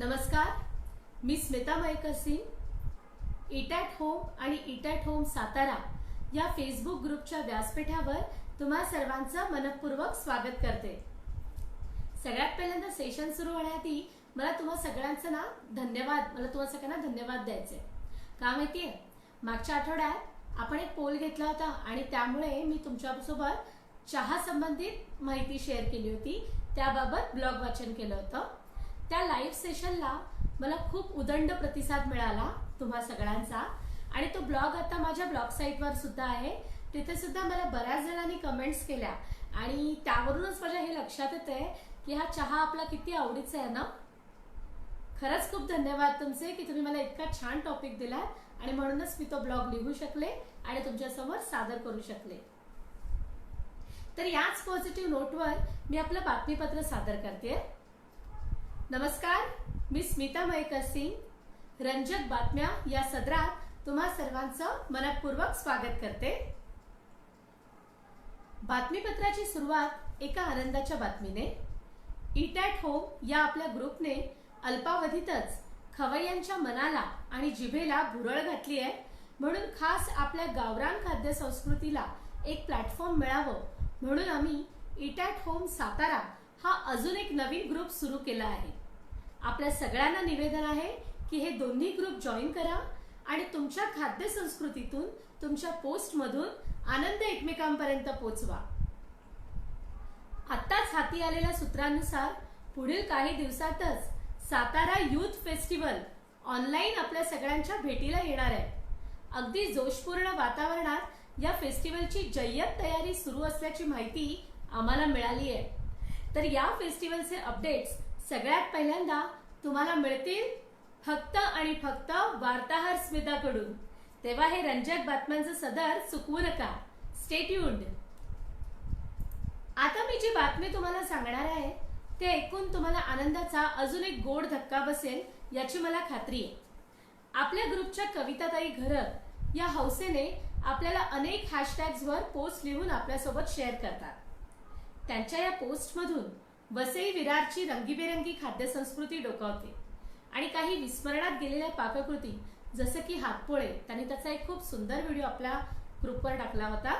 नमस्कार. मी Smita Mayekar sing eat at home आणि it at home Satara या फेसबुक ग्रुपच्या व्यासपीठावर तुम्हा सर्वांचं मनपूर्वक स्वागत करते. सगळ्यात पहिल्यांदा सेशन सुरू होण्याआधी मला तुम्हा सगळ्यांचं ना धन्यवाद मला तुम्हा सगळ्यांना धन्यवाद द्यायचे. का माहितीये? मागच्या आठवड्यात आपण एक पोल घेतला होता आणि त्यामुळे मी तुमच्यासोबत चहा संबंधित माहिती शेअर केली होती. त्याबाबत ब्लॉग वाचन केलं होतं. त्या लाईव्ह सेशनला मला खूप उदंड प्रतिसाद मिळाला तुम्हा सगळ्यांचा. आणि तो ब्लॉग आता माझ्या ब्लॉग साईटवर सुद्धा आहे. तिथे सुद्धा मला बऱ्याच जणांनी कमेंट्स केल्या. आणि त्यावरूनच माझ्या हे लक्षात येते की हा चहा आपला किती आवडीचा आहे ना? खरंच खूप धन्यवाद तुमचे की तुम्ही मला इतका छान टॉपिक दिला आणि म्हणूनच मी तो ब्लॉग लिहू शकले आणि तुमच्यासमोर सादर करू शकले. तर याच पॉझिटिव्ह नोटवर मी आपलं बातमीपत्र सादर करते. नमस्कार मी स्मिता मयकर सिंग. रंजक बातम्या या सदरात तुम्हा सर्वांचं मनपूर्वक स्वागत करते. बातमीपत्राची सुरुवात एका आनंदाच्या बातमीने. इट ॲट होम या आपल्या ग्रुपने अल्पावधीतच खवय्यांच्या मनाला आणि जिभेला भुरळ घातली आहे म्हणून खास आपल्या गावरान खाद्य संस्कृतीला एक प्लॅटफॉर्म मिळावं म्हणून आम्ही इट ॲट होम सातारा हा अजून एक नवीन ग्रुप सुरू केला आहे. आपल्या सगळ्यांना निवेदन आहे की हे दोन्ही ग्रुप जॉईन करा आणि तुमच्या खाद्य संस्कृतीतून तुमच्या पोस्टमधून आनंद एकमेकांपर्यंत पोचवा. आत्ताच हाती आलेल्या सूत्रांनुसार पुढील काही दिवसातच सातारा युथ फेस्टिवल ऑनलाईन आपल्या सगळ्यांच्या भेटीला येणार आहे. अगदी जोशपूर्ण वातावरणात या फेस्टिवलची जय्यत तयारी सुरू असल्याची माहिती आम्हाला मिळाली आहे तर या फेस्टिवलचे अपडेट्स सगळ्यात पहिल्यांदा तुम्हाला मिळतील फक्त आणि फक्त वार्ताहर स्मिताकडून. तेव्हा हे रंजक बातम्यांचं सदर चुकवू नका. स्टेट्यूड आता मी जी बातमी तुम्हाला सांगणार आहे ते ऐकून तुम्हाला आनंदाचा अजून एक गोड धक्का बसेल याची मला खात्री आहे. आपल्या ग्रुपच्या कविताताई घरत या हौसेने आपल्याला अनेक हॅशटॅग्सवर पोस्ट लिहून आपल्यासोबत शेअर करतात. त्यांच्या या पोस्टमधून वसई विरारची रंगीबेरंगी खाद्यसंस्कृती डोकावते. आणि काही विस्मरणात गेलेल्या पाककृती जसं की हातपोळे त्यांनी त्याचा एक खूप सुंदर व्हिडिओ आपल्या ग्रुपवर टाकला होता.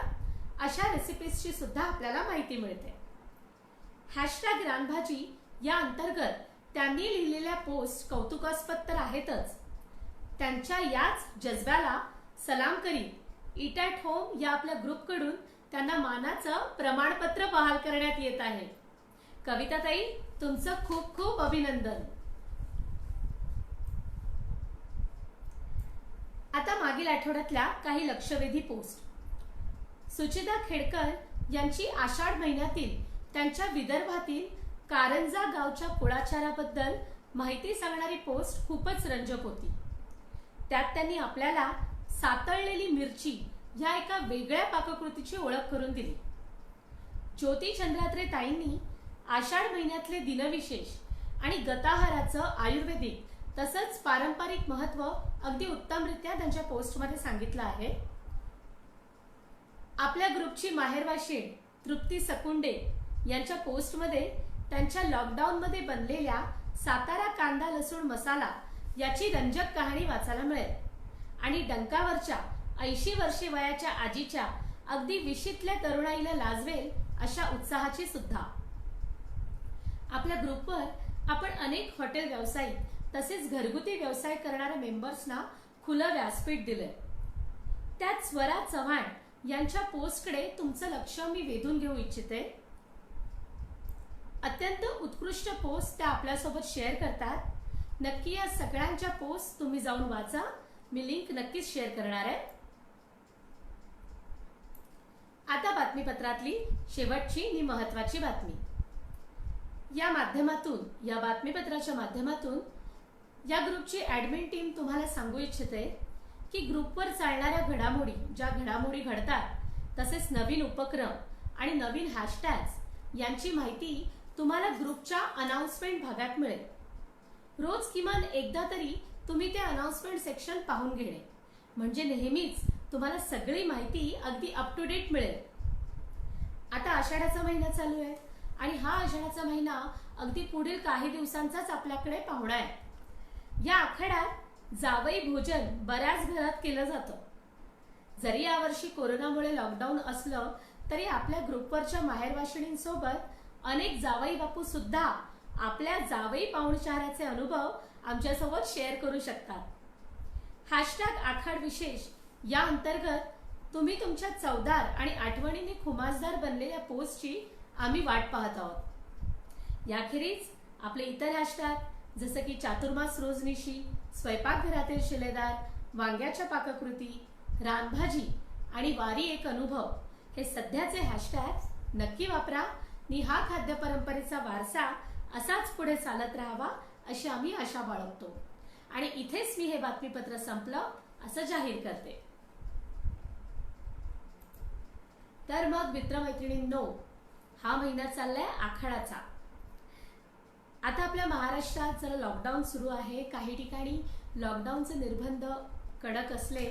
अशा रेसिपीजची सुद्धा आपल्याला माहिती मिळते. हॅशटॅग रानभाजी या अंतर्गत त्यांनी लिहिलेल्या पोस्ट कौतुकास्पद तर आहेतच. त्यांच्या याच जज्ब्याला सलाम करीत इट ॲट होम या आपल्या ग्रुपकडून त्यांना मानाचं प्रमाणपत्र बहाल करण्यात येत आहे. कविताताई तुमचं खूप खूप अभिनंदन. आता मागील आठवड्यातल्या काही लक्षवेधी पोस्ट. सुचिता खेडकर यांची आषाढ महिन्यातील त्यांच्या विदर्भातील कारंजा गावच्या कुळाचाराबद्दल माहिती सांगणारी पोस्ट खूपच रंजक होती. त्यात त्यांनी आपल्याला सातळलेली मिरची या एका वेगळ्या पाककृतीची ओळख करून दिली. ज्योती चंद्रात्रे ताईंनी आषाढ महिन्यातले दिनविशेष आणि गताहाराचं आयुर्वेदिक तसंच पारंपरिक महत्त्व अगदी उत्तमरित्या त्यांच्या पोस्टमध्ये सांगितलं आहे. आपल्या ग्रुपची माहेरवाशी तृप्ती सकुंडे यांच्या पोस्टमध्ये त्यांच्या लॉकडाऊनमध्ये बनलेल्या सातारा कांदा लसूण मसाला याची रंजक कहाणी वाचायला मिळेल. आणि डंकावरच्या ऐंशी वर्षे वयाच्या आजीच्या अगदी विशीतल्या तरुणाईला लाजवेल अशा उत्साहाची सुद्धा. आपल्या ग्रुपवर आपण अनेक हॉटेल व्यावसायिक तसेच घरगुती व्यवसाय करणाऱ्या मेंबर्सना खुलं व्यासपीठ दिलंय. त्यात स्वरा चव्हाण यांच्या पोस्टकडे तुमचं लक्ष मी वेधून घेऊ इच्छिते. अत्यंत उत्कृष्ट पोस्ट त्या आपल्यासोबत शेअर करतात. नक्की या सगळ्यांच्या पोस्ट तुम्ही जाऊन वाचा. मी लिंक नक्कीच शेअर करणार आहे. आता बातमीपत्रातली शेवटची आणि महत्वाची बातमी. या माध्यमातून या बातमीपत्राच्या माध्यमातून या ग्रुपची ॲडमिन टीम तुम्हाला सांगू इच्छिते की ग्रुपवर चालणाऱ्या घडामोडी ज्या घडामोडी घडतात तसेच नवीन उपक्रम आणि नवीन हॅशटॅग्स यांची माहिती तुम्हाला ग्रुपच्या अनाउन्समेंट भागात मिळेल. रोज किमान एकदा तरी तुम्ही ते अनाउन्समेंट सेक्शन पाहून घेणे. म्हणजे नेहमीच तुम्हाला सगळी माहिती अगदी अप टू डेट मिळेल. आता आषाढाचा महिना चालू आहे. आणि हा आषाढाचा महिना अगदी पुढील काही दिवसांचाच आपल्याकडे पाहुणा आहे. या आखाड्यात जावई भोजन बऱ्याच घरात केलं जातं. जरी यावर्षी कोरोनामुळे लॉकडाऊन असलं तरी आपल्या ग्रुपवरच्या माहेरवाशिणींसोबत अनेक जावई बापू सुद्धा आपल्या जावई पाहुणचाराचे अनुभव आमच्यासोबत शेअर करू शकतात. हॅशटॅग आखाड विशेष या अंतर्गत तुम्ही तुमच्या चवदार आणि आठवणीने खुमासदार बनलेल्या पोस्टची आम्ही वाट पाहत आहोत. याखेरीज आपले इतर हॅशटॅग जसं की चातुर्मास रोजनिशी स्वयंपाकघरातील शिलेदार वांग्याच्या पाककृती रानभाजी आणि वारी एक अनुभव हे सध्याचे हॅशटॅग नक्की वापरा. आणि हा खाद्य परंपरेचा वारसा असाच पुढे चालत राहावा अशी आम्ही आशा बाळगतो. आणि इथेच मी हे बातमीपत्र संपलं असं जाहीर करते. तर मग मित्रमैत्रिणींनो हा महिना चाललाय आखाडाचा. आता आपल्या महाराष्ट्रात जरा लॉकडाऊन सुरू आहे. काही ठिकाणी लॉकडाऊनचे निर्बंध कडक असले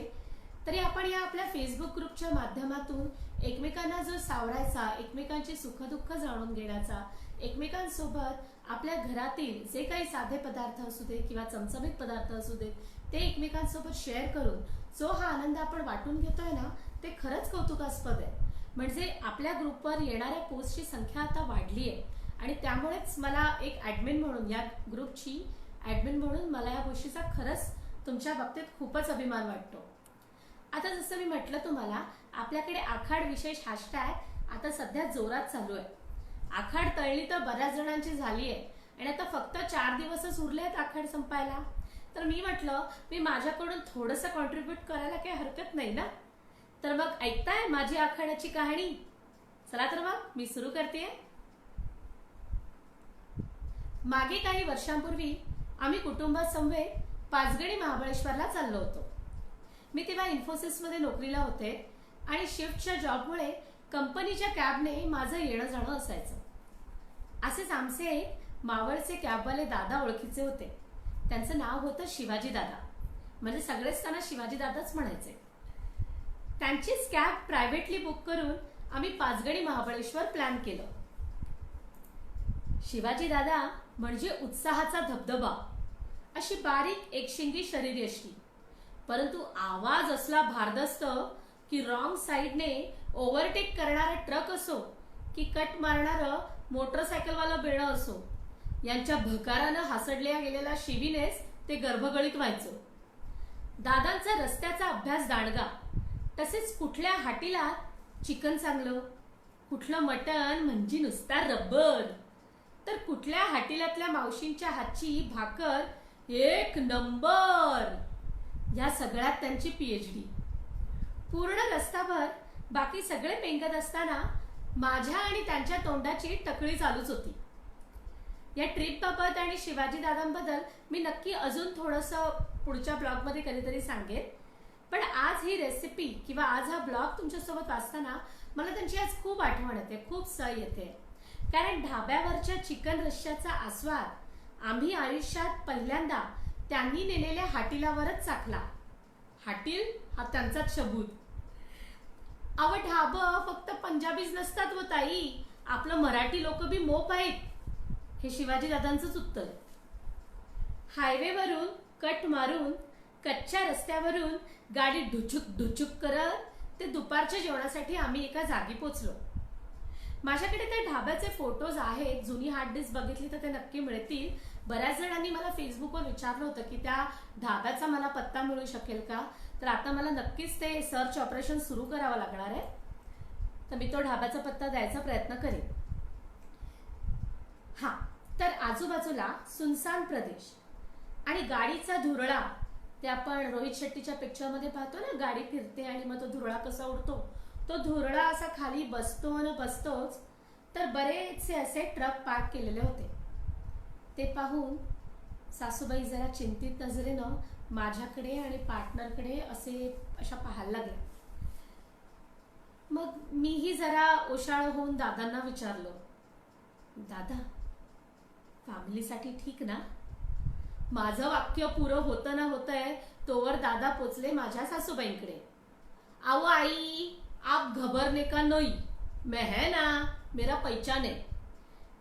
तरी आपण या आपल्या फेसबुक ग्रुपच्या माध्यमातून एकमेकांना जो सावरायचा एकमेकांची सुखदुःख जाणून घेण्याचा एकमेकांसोबत आपल्या घरातील जे काही साधे पदार्थ असू दे किंवा चमचमीत पदार्थ असू देत ते एकमेकांसोबत शेअर करून जो हा आनंद आपण वाटून घेतोय ना ते खरंच कौतुकास्पद आहे. म्हणजे आपल्या ग्रुपवर येणाऱ्या पोस्टची संख्या आता वाढली आहे आणि त्यामुळेच मला एक ॲडमिन म्हणून या ग्रुपची ॲडमिन म्हणून मला या गोष्टीचा खरंच तुमच्या बाबतीत खूपच अभिमान वाटतो. आता जसं मी म्हटलं तुम्हाला आपल्याकडे आखाड विशेष हॅशटॅग आता सध्या जोरात चालू आहे. आखाड तळली तर बऱ्याच जणांची झाली आहे आणि आता फक्त चार दिवसच उरले आहेत आखाड संपायला. तर मी म्हटलं मी माझ्याकडून थोडंसं कॉन्ट्रीब्यूट करायला काही हरकत नाही ना? तर मग ऐकताय माझी आखाड्याची कहाणी? चला तर मग मी सुरू करते. मागे काही वर्षांपूर्वी आम्ही कुटुंबासमवेत पाचगणी महाबळेश्वरला चाललो होतो. मी तेव्हा इन्फोसिसमध्ये नोकरीला होते आणि शिफ्टच्या जॉबमुळे कंपनीच्या कॅबने माझं येणं जाणं असायचं. असेच आमचे मावळचे कॅबवाले दादा ओळखीचे होते. त्यांचं नाव होतं शिवाजी दादा म्हणजे सगळेच त्यांना शिवाजी दादाच म्हणायचे. त्यांचीच कॅब प्रायव्हेटली बुक करून आम्ही पाचगणी महाबळेश्वर प्लॅन केलं. शिवाजी दादा म्हणजे उत्साहाचा धबधबा. अशी बारीक एकशिंगी शरीरयष्टी परंतु आवाज असला भारदस्त की रॉंग साईडने ओव्हरटेक करणारा ट्रक असो की कट मारणारं मोटरसायकलवालं बेणं असो यांच्या भकारानं हासडल्या गेलेल्या शिवीनेच ते गर्भगळीत व्हायचं. दादांचा रस्त्याचा अभ्यास दांडगा. तसेच कुठल्या हाटीला चिकन चांगलं कुठलं मटण म्हणजे नुसता रब्बर. तर कुठल्या हाटीलातल्या मावशींच्या हातची भाकर एक नंबर. या सगळ्यात त्यांची पीएचडी पूर्ण रस्ताभर बाकी सगळे पेंगत असताना माझ्या आणि त्यांच्या तोंडाची टकळी चालूच होती. या ट्रिपबाबत आणि शिवाजी दादांबद्दल मी नक्की अजून थोडंसं पुढच्या ब्लॉगमध्ये कधीतरी सांगेन. पण आज ही रेसिपी किंवा आज हा ब्लॉग तुमच्यासोबत वाचताना मला त्यांची आज खूप आठवण येते खूप सय येते. कारण ढाब्यावरच्या चिकन रश्श्याचा आस्वाद आम्ही आयुष्यात पहिल्यांदा त्यांनी नेलेल्या हाटीलावरच चाकला हाटील हा त्यांचाच शबूत अव ढाब फक्त पंजाबीच नसतात व ताई आपलं मराठी लोक बी मोप आहेत हे शिवाजी दादांचंच उत्तर. हायवेवरून कट मारून कच्च्या रस्त्यावरून गाडी ढुचुक ढुचुक करत ते दुपारच्या जेवणासाठी आम्ही एका जागी पोचलो. माझ्याकडे त्या ढाब्याचे फोटोज आहेत जुनी हार्ड डिस्क बघितली तर ते नक्की मिळतील. बऱ्याच जणांनी मला फेसबुकवर विचारलं होतं की त्या ढाब्याचा मला पत्ता मिळू शकेल का? तर आता मला नक्कीच ते सर्च ऑपरेशन सुरू करावं लागणार आहे. तर मी तो ढाब्याचा पत्ता द्यायचा प्रयत्न करेन. हा तर आजूबाजूला सुनसान प्रदेश आणि गाडीचा धुरळा ते आपण रोहित शेट्टीच्या पिक्चरमध्ये पाहतो ना गाडी फिरते आणि मग तो धुरळा कसा उडतो. तो धुरळा असा खाली बसतो न बसतोच तर बरेचसे असे ट्रक पार्क केलेले होते. ते पाहून सासूबाई जरा चिंतित नजरेनं माझ्याकडे आणि पार्टनरकडे असे अशा पाहायला लागल्या मग मीही जरा ओशाळ होऊन दादांना विचारलं दादा फॅमिलीसाठी ठीक ना? माझं वाक्य पुरं होतं ना होतंय तोवर दादा पोचले माझ्या सासूबाईंकडे. आओ आई आप घबरने का नई? मैं है ना मेरा पैचान है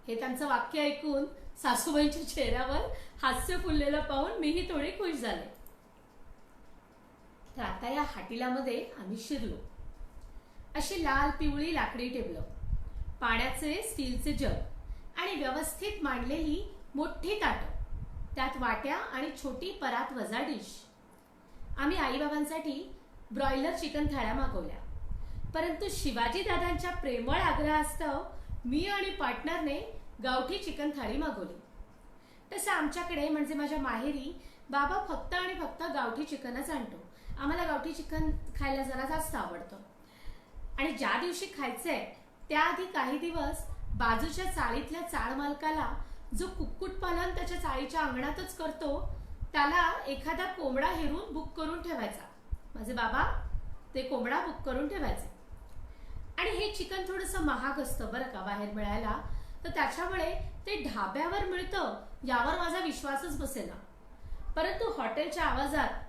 हे त्यांचं वाक्य ऐकून सासूबाईंच्या चेहऱ्यावर हास्य फुललेलं पाहून मीही थोडी खुश झाले. तर आता या हाटीलामध्ये आम्ही शिरलो. अशी लाल पिवळी लाकडी टेबलं पाण्याचे स्टीलचे जग आणि व्यवस्थित मांडलेली मोठी ताटं. त्यात वाट्या आणि छोटी परात वजा डिश. आम्ही आईबाबांसाठी ब्रॉयलर चिकन थाळ्या मागवल्या. परंतु शिवाजी दादांच्या प्रेमळ आग्रहास्तव मी आणि पार्टनरने गावठी चिकन थाळी मागवली. तसं आमच्याकडे म्हणजे माझ्या माहेरी बाबा फक्त आणि फक्त गावठी चिकनच आणतो. आम्हाला गावठी चिकन खायला जरा जास्त आवडतं. आणि ज्या दिवशी खायचंय त्याआधी काही दिवस बाजूच्या चाळीतल्या चाळ मालकाला जो कुक्कुटपालन त्याच्या चाळीच्या अंगणातच करतो त्याला एखादा कोंबडा हेरून बुक करून ठेवायचा. माझे बाबा ते कोंबडा बुक करून ठेवायचे. आणि हे चिकन थोडंसं महाग असतं बरं का बाहेर मिळायला. तर त्याच्यामुळे ते ढाब्यावर मिळतं यावर माझा विश्वासच बसेना. परंतु हॉटेलच्या आवाजात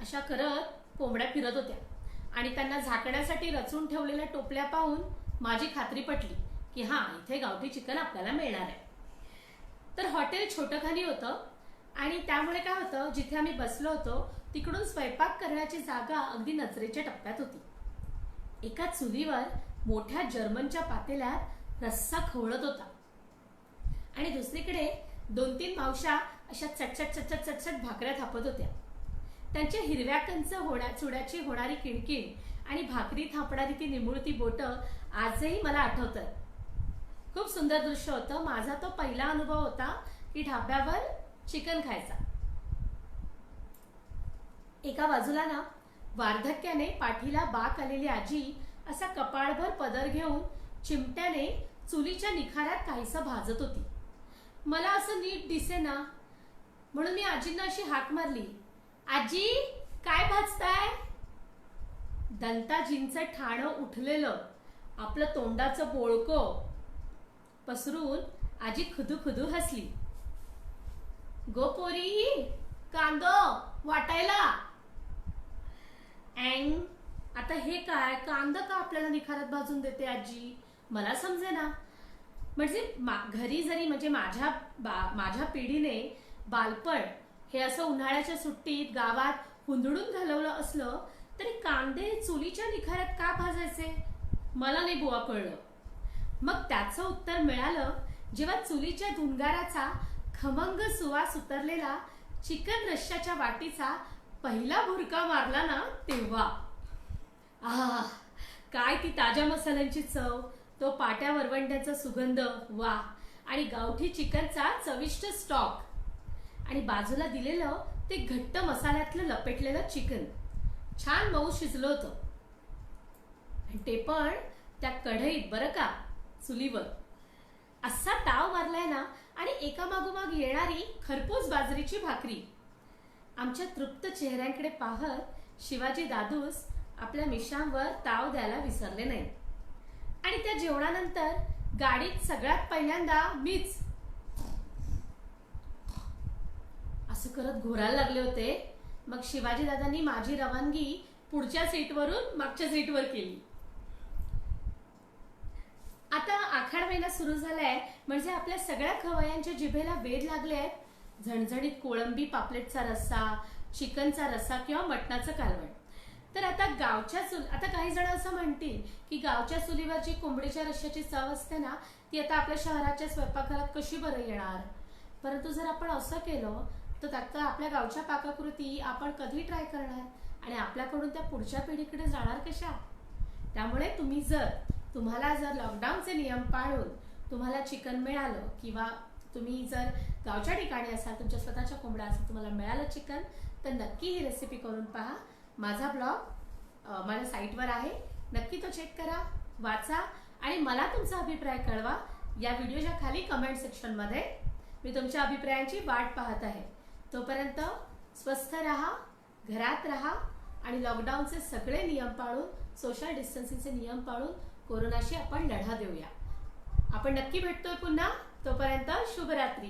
अशा करत कोंबड्या फिरत होत्या. आणि त्यांना झाकण्यासाठी रचून ठेवलेल्या टोपल्या पाहून माझी खात्री पटली की हा इथे गावठी चिकन आपल्याला मिळणार आहे. तर हॉटेल छोटंखानी होतं आणि त्यामुळे काय होतं जिथे आम्ही बसलो होतो तिकडून स्वयंपाक करण्याची जागा अगदी नजरेच्या टप्प्यात होती. एका चुलीवर मोठ्या जर्मनच्या पातेल्यात रस्सा खवळत होता. आणि दुसरीकडे दोन तीन मावशा अशा चटचट चटचट चटचट भाकऱ्या थापत होत्या. त्यांच्या हिरव्या कंच होण्या चुड्याची होणारी किणकिण आणि भाकरी थापणारी ती निमुळती बोटं आजही मला आठवतं खूप सुंदर दृश्य होतं. माझा तो पहिला अनुभव होता की ढाब्यावर चिकन खायचा. एका बाजूला ना वार्धक्याने पाठीला बाक आलेली आजी असा कपाळभर पदर घेऊन चिमट्याने चुलीच्या निखाऱ्यात काहीसं भाजत होती. मला असं नीट दिसे ना म्हणून मी आजींना अशी हाक मारली आजी काय भाजताय? दंताजींचं ठाणं उठलेलं. आपलं तोंडाचं बोळकं पसरून आजी खुदू खुदू हसली. गो पोरी कांदो वाटायला. अँग आता हे काय? कांदा का आपल्याला निखारात भाजून देते आजी? मला समजे ना म्हणजे घरी जरी म्हणजे माझ्या बा- माझ्या पिढीने बालपण हे असं उन्हाळ्याच्या सुट्टीत गावात हुंदडून घालवलं असलं तरी कांदे चुलीच्या निखाऱ्यात का भाजायचे? मला नाही बुवा कळलं. मग त्याचं उत्तर मिळालं जेव्हा चुलीच्या धुंगाराचा खमंग सुवास उतरलेला चिकन रश्श्याच्या वाटीचा पहिला भुरका मारला ना तेव्हा. आह काय ती ताज्या मसाल्यांची चव तो पाट्या वरवंट्याचा सुगंध वा. आणि गावठी चिकनचा चविष्ट स्टॉक. आणि बाजूला दिलेलं ते घट्ट मसाल्यातलं लपेटलेलं चिकन. छान मऊ शिजलं होतं. ते पण त्या कढईत बरं का? चुलीवर. असा ताव मारलाय ना आणि एका मागोमाग येणारी खरपूस बाजरीची भाकरी. आमच्या तृप्त चेहऱ्यांकडे पाहत शिवाजी दादूस आपल्या मिशांवर ताव द्यायला विसरले नाही आणि त्या जेवणानंतर गाडीत सगळ्यात पहिल्यांदा मीच. असं करत घोरायला लागले होते. मग शिवाजी दादांनी माझी रवानगी पुढच्या सीटवरून मागच्या सीटवर केली. आता आखाड महिना सुरू झालाय म्हणजे आपल्या सगळ्या खवयांच्या जिभेला वेध लागले आहेत झणझणीत कोळंबी पापलेटचा रस्सा चिकनचा रस्सा किंवा मटणाचं कालवण. तर आता गावच्या चुल आता काही जण असं म्हणतील की गावच्या चुलीवरची कोंबडीच्या रश्श्याची चव असते ना ती आता आपल्या शहराच्या स्वयंपाकघरात कशी बरं येणार? परंतु जर आपण असं केलं तर त्यात आपल्या गावच्या पाककृती आपण कधी ट्राय करणार? आणि आपल्याकडून त्या पुढच्या पिढीकडे जाणार कशा? त्यामुळे तुम्ही जर तुम्हाला जर लॉकडाऊनचे नियम पाळून तुम्हाला चिकन मिळालं किंवा तुम्ही जर गावच्या ठिकाणी असाल तुमच्या स्वतःच्या कोंबड्या असेल तुम्हाला मिळालं चिकन तर नक्की ही रेसिपी करून पहा. माझा ब्लॉग माझ्या साईटवर आहे. नक्की तो चेक करा वाचा आणि मला तुमचा अभिप्राय कळवा. या व्हिडिओच्या खाली कमेंट सेक्शनमध्ये मी तुमच्या अभिप्रायांची वाट पाहत आहे. तोपर्यंत स्वस्थ राहा घरात राहा आणि लॉकडाऊनचे सगळे नियम पाळून सोशल डिस्टन्सिंगचे नियम पाळून कोरोनाशी आपण लढा देऊया. आपण नक्की भेटतोय पुन्हा. तोपर्यंत शुभरात्री.